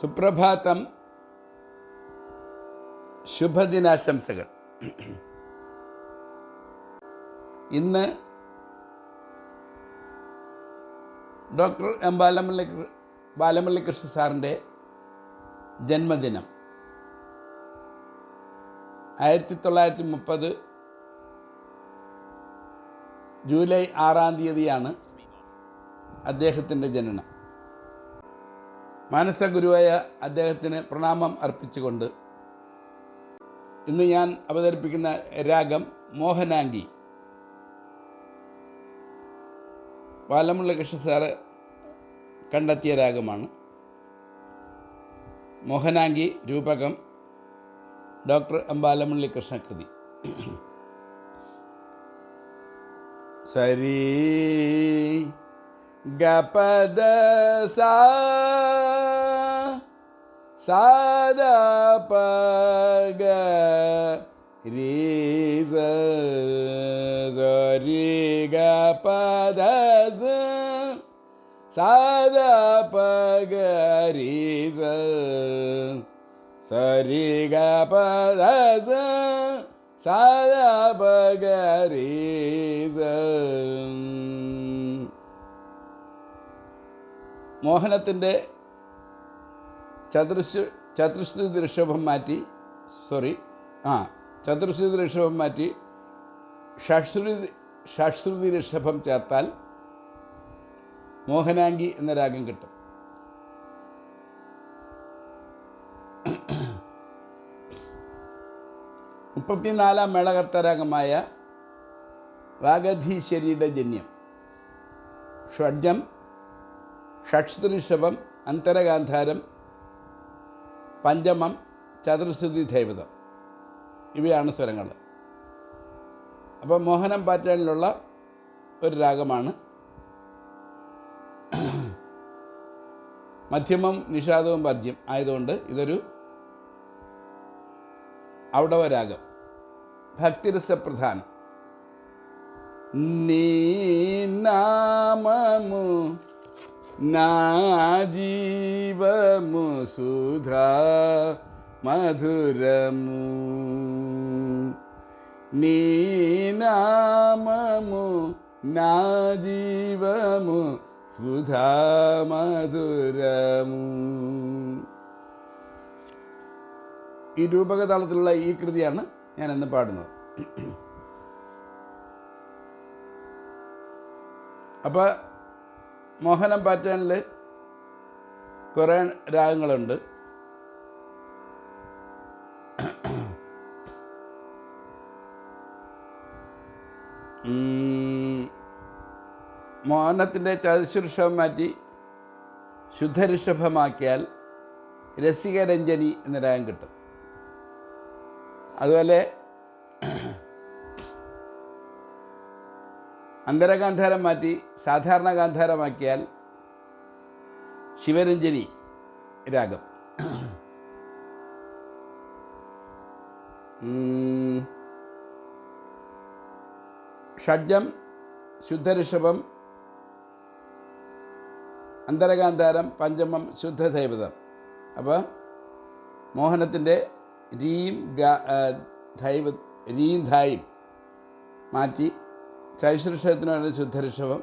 സുപ്രഭാതം ശുഭദിനാശംസകൾ. ഇന്ന് ഡോക്ടർ എം ബാലമല്ലി ബാലമല്ലി കൃഷ്ണ സാറിന്റെ ജന്മദിനം. ആയിരത്തി തൊള്ളായിരത്തി മുപ്പത് ജൂലൈ ആറാം തീയതിയാണ് അദ്ദേഹത്തിന്റെ ജനനം. മാനസഗുരുവായ അദ്ദേഹത്തിന് പ്രണാമം അർപ്പിച്ചുകൊണ്ട് ഇന്ന് ഞാൻ അവതരിപ്പിക്കുന്ന രാഗം മോഹനാംഗി. ബാലമുള്ള കൃഷ്ണ സാറ് കണ്ടെത്തിയ രാഗമാണ്. മോഹനാംഗി രൂപകം ഡോക്ടർ എം ബാലമുള്ളി കൃഷ്ണകൃതി. സരി ഗപദ സാ സരി പഗ രീ സരി ഗപദ സാദ പഗ രീ മോഹനത്തിന്റെ ചതുർശ്രു ചതുർശ്രുതി ഋഷഭം മാറ്റി സോറി ആ ചതുർശ്രുതി ഋഷഭം മാറ്റി ഷഷ്രുതി ഷഷ്രുതി ഋഷഭം ചേർത്താൽ മോഹനാംഗി എന്ന രാഗം കിട്ടും. മുപ്പത്തിനാലാം മേളകർത്തരാഗമായ വാഗധീശ്വരിയുടെ ജന്യം. ഷഡ്ജം ഷഷ്ത്രിഷഭം അന്തരഗാന്ധാരം പഞ്ചമം ചതുർശ്രുതി ധൈവതം. ഇവയാണ് സ്വരങ്ങൾ. അപ്പോൾ മോഹനം പാറ്റേണിലുള്ള ഒരു രാഗമാണ് മധ്യമം നിഷാദവും വർജ്യം ആയതുകൊണ്ട് ഇതൊരു ഔടവരാഗം ഭക്തിരസപ്രധാനം. നീ നാമമു నా జీవము సుధా మధురము నీ నామము నా జీవము സുധാ മധുരമു ഈ രൂപകതാളത്തിലുള്ള ഈ കൃതിയാണ് ഞാൻ ഇന്ന് പാടുന്നത് അപ്പോൾ മോഹനം പാറ്റേണിൽ കുറേ രാഗങ്ങളുണ്ട്. മോഹനത്തിന്റെ ചതുശുഋഷഭം മാറ്റി ശുദ്ധഋഷഭമാക്കിയാൽ രസികരഞ്ജനി എന്ന രാഗം കിട്ടും. അതുപോലെ അന്തരഗാന്ധാരം മാറ്റി സാധാരണ ഗാന്ധാരമാക്കിയാൽ ശിവരഞ്ജനി രാഗം. ഷഡ്ജം ശുദ്ധഋഷഭം അന്തരഗാന്ധാരം പഞ്ചമം ശുദ്ധദൈവതം. അപ്പോൾ മോഹനത്തിന്റെ രീം ഗ ധൈവ രീം ധായും മാറ്റി പകരം ശുദ്ധഋഷഭം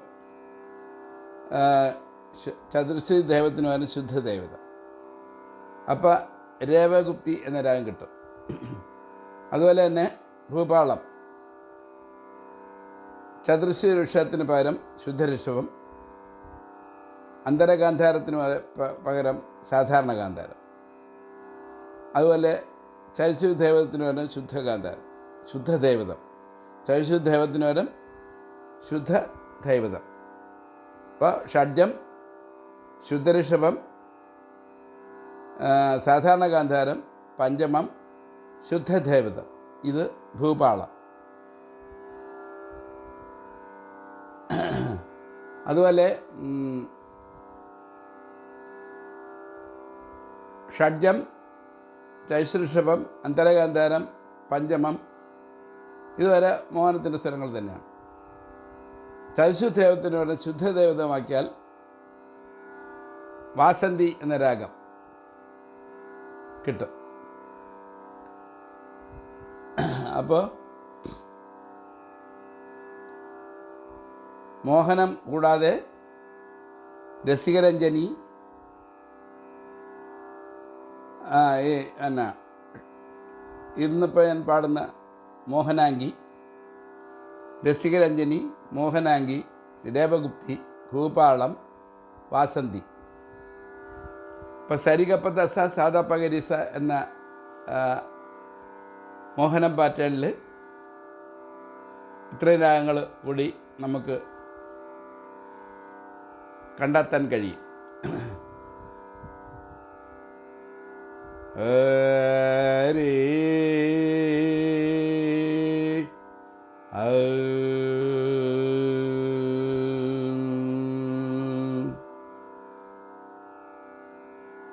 ചതുർശ്രീ ദേവത്തിനുമാണ് ശുദ്ധദേവത. അപ്പം രേവഗുപ്തി എന്ന രാഗം കിട്ടും. അതുപോലെ തന്നെ ഭൂപാളം. ചതുർശ്രീ ഋഷത്തിന് പകരം ശുദ്ധഋഷഭം അന്തരഗാന്ധാരത്തിന് പകരം സാധാരണ ഗാന്ധാരം അതുപോലെ ചൈശു ദേവതത്തിന് പകരം ശുദ്ധഗാന്ധാരം ശുദ്ധദേവതം. ചൈശ്രീ ദേവത്തിന് പകരം ശുദ്ധ ദൈവതം അപ്പോൾ ഷഡ്ജം ശുദ്ധഋഷഭം സാധാരണ ഗാന്ധാരം പഞ്ചമം ശുദ്ധ ശുദ്ധദേവതം ഇത് ഭൂപാളം. അതുപോലെ ഷഡ്ജം ചൈശ്രിഷഭം അന്തരഗാന്ധാരം പഞ്ചമം ഇതുവരെ മോഹനത്തിന്റെ സ്വരങ്ങൾ തന്നെയാണ്. പകരം ശുദ്ധദേവതമാക്കിയാൽ വാസന്തി എന്ന രാഗം കിട്ടും. അപ്പോൾ മോഹനം കൂടാതെ രസികരഞ്ജനി ഈ എന്നാ ഇന്നിപ്പോൾ ഞാൻ പാടുന്ന മോഹനാങ്കി രസികരഞ്ജനി മോഹനാങ്കി ദേവഗുപ്തി ഭൂപാളം വാസന്തി. ഇപ്പം സരിഗപ്പദസ സാദാപകരിസ എന്ന ആ, മോഹനം പാറ്റേണിൽ ഇത്രയും രാഗങ്ങൾ കൂടി നമുക്ക് കണ്ടെത്താൻ കഴിയും. ഹരേ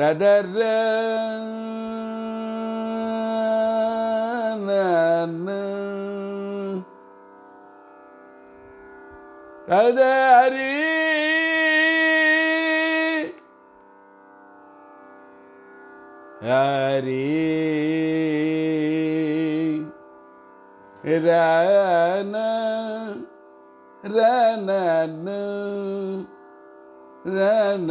തദര തദരി ഹരി രന രനന രന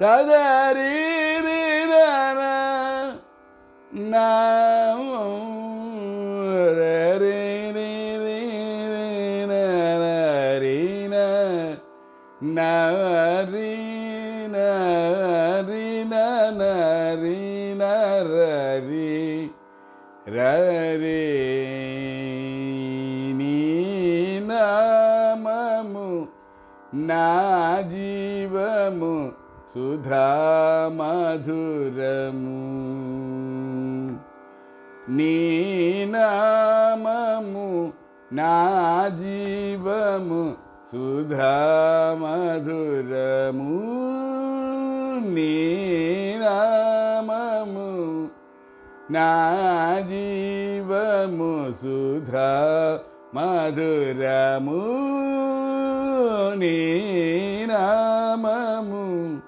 ததரீரீரன நாமம் நாமமு நா ஜீவமு సుధామధురము. నీనామము నా జీవము సుధామధురము. నీనామము నా జీవము సుధా మధురము నీనామము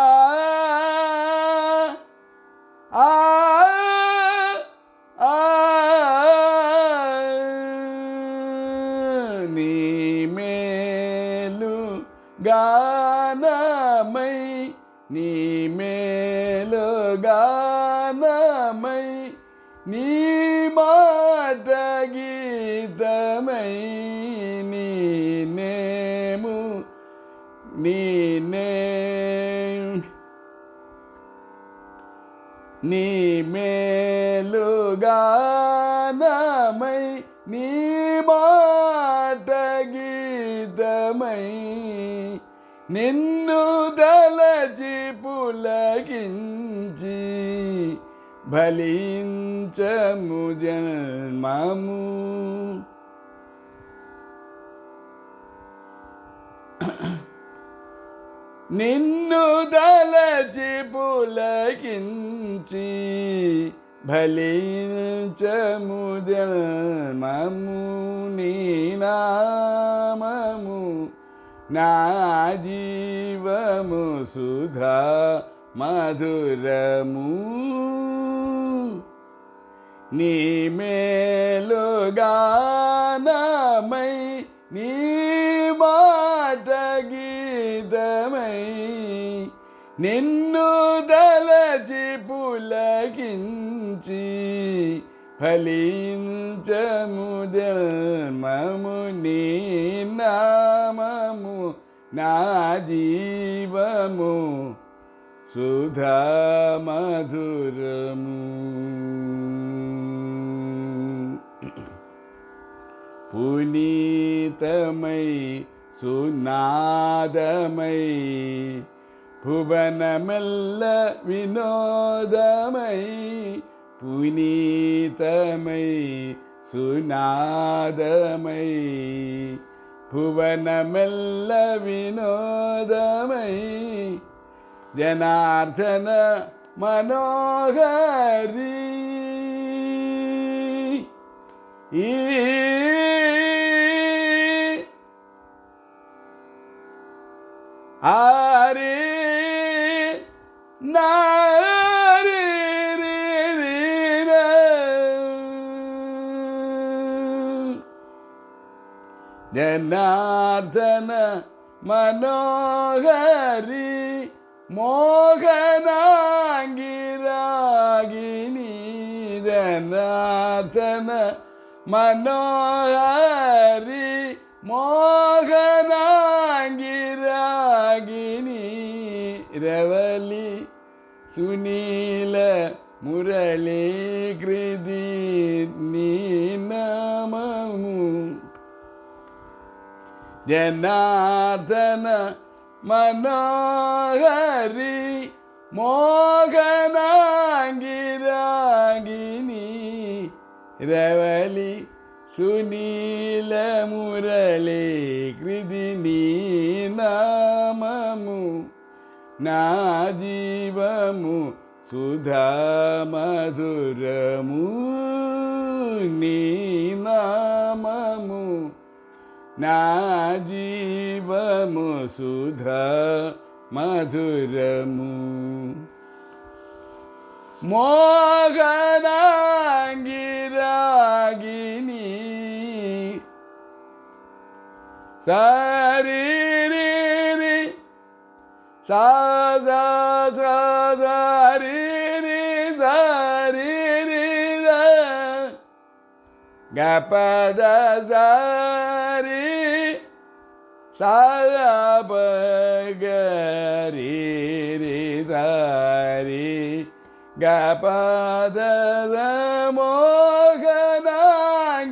గానమై నీ మాట గీతమై నీ నేము నీ నే నీ మేలుగానమై నీ మాట గీతమై నిన్ను తలచి పులకించి ఫలించము జన్మము. నిన్ను తలచి పులకించి ఫలించము జన్మము నీ నామము. నా జీవము సుధా మధురము. నీ మేలుగానమై నీ మాట గీతమై నిన్ను దళచి పులకించి ఫలించము జన్మము నీ నామము నా జీవము సుధా మధురము. புனீதமை சுநாதமை புவனமெல்ல வினோதமை புனீதமை சுநாதமை புவனமெல்ல வினோதமை ஜனார்தன மனோகரி ஈ ஆரி நாரி ஜனார்தன மனோகரி மோகனாங்கிராகினி ஜனார்தன மனோகரி மோகனா രവലി സുനീല മുരളി കൃതി നീ നാമമു. ജനാർദ്ദന മനോഹരി മോഹനാംഗിരാഗിനി രവലി സുനീല മുരളി കൃതി നീ നാമമു. నా జీవము సుధా మధురము నీ నామము నా జీవము సుధా మధురము మోగనాంగిరాగిని సరి sa sa sa sa ri ri sa ri ri sa ga pa da sa ri sa la pa ga ri ri sa ri ga pa da sa mo ga na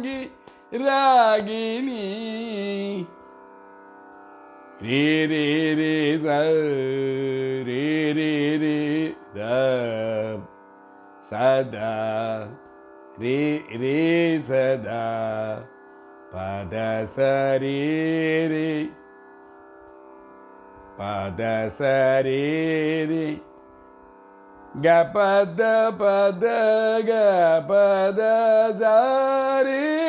gi ra gi ni re re re sa re re re da sa da re re sa da pa sa re re pa sa re re ga pa da ga pa da sa re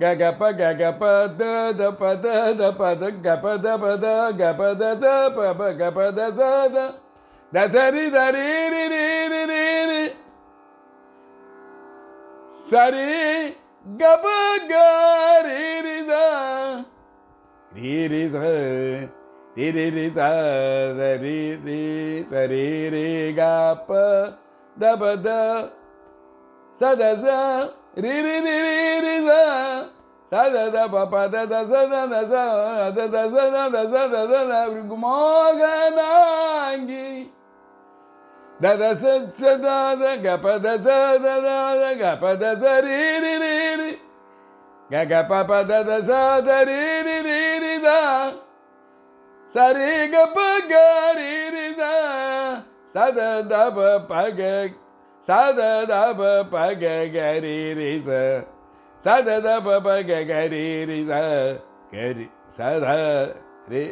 ಗಗಪ ಗಗಪ ದ ದ ಪದ ದ ಪದ ಗಪ ದ ಪದ ಗಪ ದ ದ ಪ ಪ ಗಪ ದ ದ ದ ದ ದ ರಿ ದ ರಿ ರಿ ರಿ ರಿ ರಿ ರಿ ಸರಿ ಗಪ ಗ ರಿ ರಿ ದ ರಿ ರಿ ದ ರಿ ರಿ ರಿ ದ ದ ರಿ ರಿ ಸ ರಿ ರಿ ಗ ಪ ದ ಪ ದ ಸ ದ ಸ Morganangi. Sariga ಸದ ದಪ ಪಗ ಗರಿ ರಿ ಸ ಸದ ದಪ ಪಗ ಗರಿ ರಿ ಸ ಗರಿ ಸದ ರಿ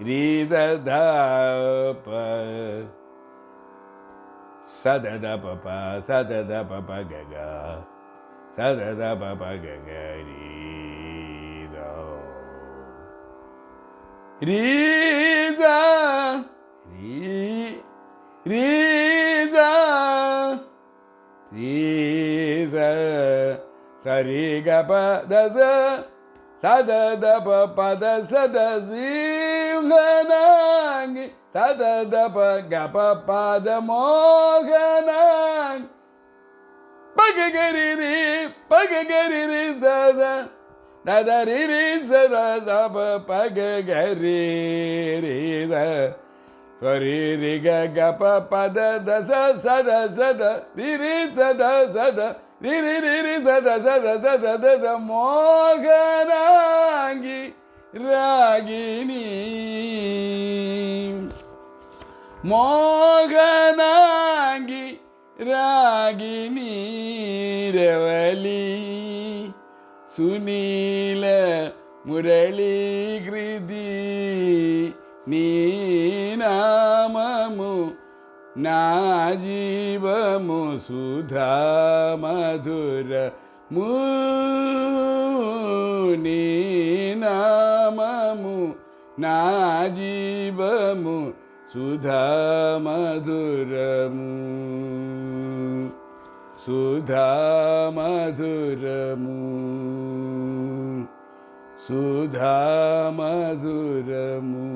ರಿ ಸ ದ ಪ ಸದ ದಪ ಪ ಸದ ದಪ ಪಗ ಗ ಸದ ದಪ ಪಗ ಗರಿ ರೀ ರೀ ರೀ சீத சரிக பதச சதத பத சத சீங்கனாங்கி சதத பக பத மோகனாங் பககரிரி பககரிரி சத ததரிரி சத பககரிரி ಹರಿ ರಿ ಗ ಗ ಪ ಪ ದ ದ ಸ ಸ ದ ಸ ದ ರಿ ರಿ ಸ ದ ಸ ದ ರಿ ರಿ ರಿ ರಿ ಸ ದ ಸ ದ ದ ದ ದ ದ ಮೋಗರಾಂಗಿ ರಾಗಿಣಿ മോഹനാങ്കി രാഗിണി രവലി സുനീല മുരളീകൃതി ప ద మోగనాంగి పగ గరి రి పగ గరి రి ద ద ద ద రి రి స ద ద ప పగ గరి రి ద సరి రి గ గ ప ప ద ద స స ద స ద రి రి స ద స ద రి రి రి రి స ద స the the the the the మోగనాంగి రాగిని మోగనాంగి రాగిని రవలి సునీల మురళీ కృతి నీ నామము నా జీవము సుధా మధుర నీ నామము నా జీవము సుధా మధురము సుధా మధురము సుధా మధురము